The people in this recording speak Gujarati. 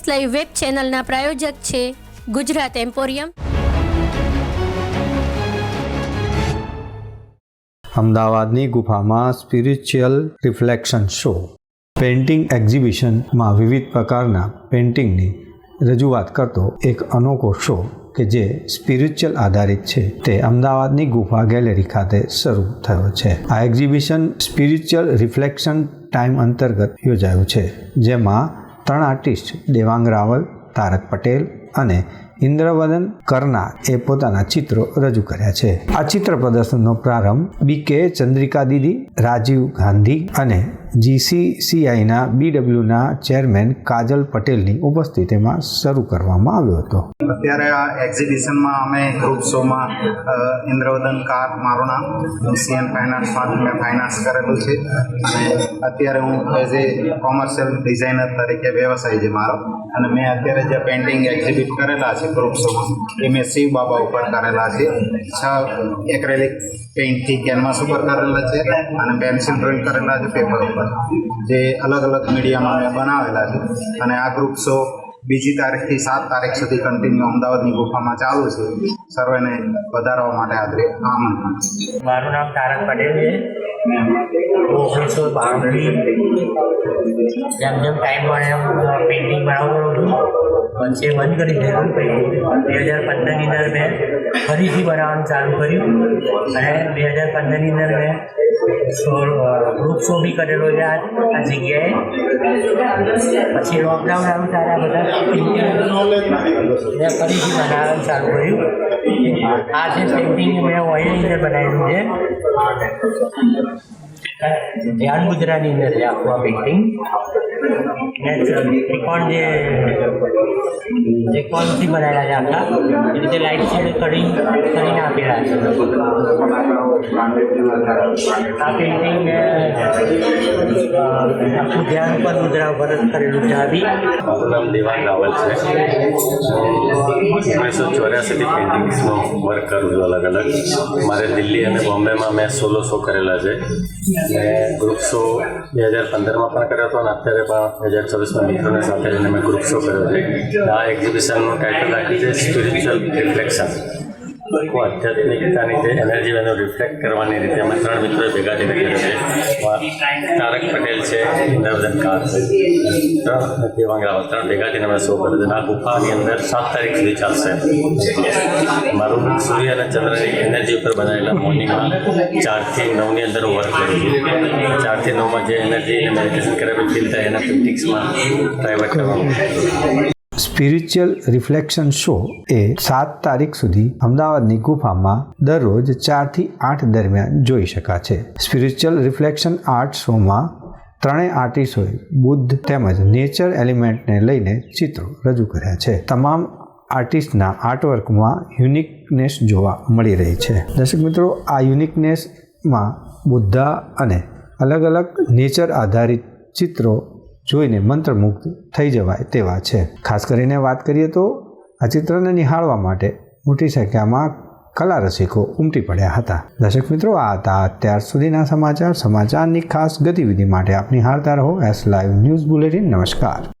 એસ લાઈવ વેબ ચેનલના પ્રાયોજક છે ગુજરાત એમ્પોરિયમ. અમદાવાદની ગુફામાં સ્પિરિચ્યુઅલ રિફ્લેક્શન શો. પેઇન્ટિંગ એક્ઝિબિશનમાં વિવિધ પ્રકારના પેઇન્ટિંગની રજૂઆત કરતો એક અનોખો શો કે જે સ્પિરિચ્યુઅલ આધારિત છે. તે અમદાવાદની ગુફા ગેલેરી ખાતે શરૂ થયો છે. આ એક્ઝિબિશન સ્પિરિચ્યુઅલ રિફ્લેક્શન ટાઈમ અંતર્ગત યોજાયું છે, જેમાં ત્રણ આર્ટિસ્ટ દેવાંગ રાવલ તારક પટેલ અને ઇન્દ્રવદન કરના એ પોતાના ચિત્રો રજૂ કર્યા છે. આ ચિત્ર પ્રદર્શનનો પ્રારંભ બી કે ચંદ્રિકા દીદી, રાજીવ ગાંધી અને જીસીસીઆઈના બીડબ્લ્યુના ચેરમેન કાજલ પટેલની ઉપસ્થિતિમાં શરૂ કરવામાં આવ્યો હતો. અત્યારે આ એક્ઝિબિશનમાં અમે ગ્રુપ શોમાં ઇન્દ્રવદન કાર મારું નામ સીએન ફાઇનાન્સમાંથી મેં ફાઇનાન્સ કરેલું છે. અને અત્યારે હું એઝ એ કોમર્શિયલ ડિઝાઇનર તરીકે વ્યવસાય છે મારો. અને મેં અત્યારે જે પેઇન્ટિંગ એક્ઝિબિટ કરેલા છે ગ્રુપ એ મેં શિવ બાબા ઉપર કરેલા છે છ એક્રેલિક પેઇન્ટથી કેનવાસ ઉપર કરેલા છે અને પેન્સિલ ડ્રોઈંગ કરેલા છે પેપર ઉપર જે અલગ અલગ મીડિયામાં મેં બનાવેલા છે અને આ શો બીજી તારીખથી સાત તારીખ સુધી કન્ટિન્યુ અમદાવાદની ગુફામાં ચાલુ છે સર્વેને વધારવા માટે આદરે આમંત્રણ મારું નામ તારક પટેલ છે ઓગણીસો બાણુંથી જેમ જેમ ટાઈમ મળે એમ પેઇન્ટિંગ બનાવું છું પછી બંધ કરી દીધું પછી બે હજાર પંદરની અંદર મેં ફરીથી બનાવવાનું ચાલુ કર્યું. અને બે હજાર પંદરની અંદર મેં શો બી કરેલો છે આ જગ્યાએ. પછી લોકડાઉન આવ્યું ત્યારે આ બધા. મેં ફરીથી બનાવવાનું ચાલુ કર્યું. આ જે પેઇન્ટિંગ મેં ઓઇલની અંદર બનાવેલું છે ધ્યાન અંદર છે આખું આ પેઇન્ટિંગ ત્રિકોણ જે ત્રિકોણથી બનાવેલા છે આખા, એ રીતે લાઇટ શેડ કરી, કરીને આપેલા છે. આ પેઇન્ટિંગ આખું ધ્યાન પર મુદ્રા વરત કરેલું છે આવી મારું નામ દેવાન રાવલ છે. ઓગણીસો ચોર્યાસીથી પેઇન્ટિંગ્સનો વર્ક કરું છું અલગ અલગ. મારે દિલ્હી અને બોમ્બેમાં મેં સોલો શો કરેલા છે. અને ગ્રુપ શો બે હજાર પંદરમાં પણ કર્યો હતો અને અત્યારે પણ બે હજાર ચોવીસમાં મિત્રોને સાથે લઈને મેં ગ્રુપ શો કર્યો છે. આ એક્ઝિબિશનનું ટાઇટલ રાખ્યું છે સ્પિરિચ્યુઅલ રિફ્લેક્શન આધ્યાત્મિકતાની જે એનર્જી એનું રિફ્લેક્ટ કરવાની રીતે અમે ત્રણ મિત્રો ભેગા થઈને કર્યું છે. તારક પટેલ છે ઇન્દ્રવદન કાર ત્રણ દેવાંગ રાવલ ત્રણ ભેગા થઈને અમે શો કર્યો છે. આ ગુફાની અંદર સાત તારીખ સુધી ચાલશે. મારું સૂર્ય અને ચંદ્રની એનર્જી ઉપર બનાવેલા મોર્નિંગમાં ચારથી નવની અંદર હું વર્ક કરું છું. ચારથી નવમાં જે એનર્જી મેડિટેશન કર્યા ફીલ થાય એના પ્રેક્ટિક્સમાં પ્રાઇવેટ કરવાનું સ્પિરિચ્યુઅલ રિફ્લેક્શન શો એ સાત તારીખ સુધી અમદાવાદની ગુફામાં દરરોજ ચારથી આઠ દરમિયાન જોઈ શકાશે. સ્પિરિચ્યુઅલ રિફ્લેક્શન આર્ટ શોમાં ત્રણેય આર્ટિસ્ટોએ બુદ્ધ તેમજ નેચર એલિમેન્ટને લઈને ચિત્રો રજૂ કર્યા છે. તમામ આર્ટિસ્ટના આર્ટવર્કમાં યુનિકનેસ જોવા મળી રહી છે. દર્શક મિત્રો, આ યુનિકનેસમાં બુદ્ધા અને અલગ અલગ નેચર આધારિત ચિત્રો જોઈને મંત્રમુગ્ધ થઈ જવાય તેવા છે. ખાસ કરીને વાત કરીએ તો આ ચિત્રને નિહાળવા માટે મોટી સંખ્યામાં કલા રસિકો ઉમટી પડ્યા હતા. દર્શક મિત્રો, આ હતા અત્યાર સુધીના સમાચાર. સમાચારની ખાસ ગતિવિધિ માટે આપ નિહાળતા રહો. એસ લાઈવ ન્યૂઝ બુલેટિન નમસ્કાર.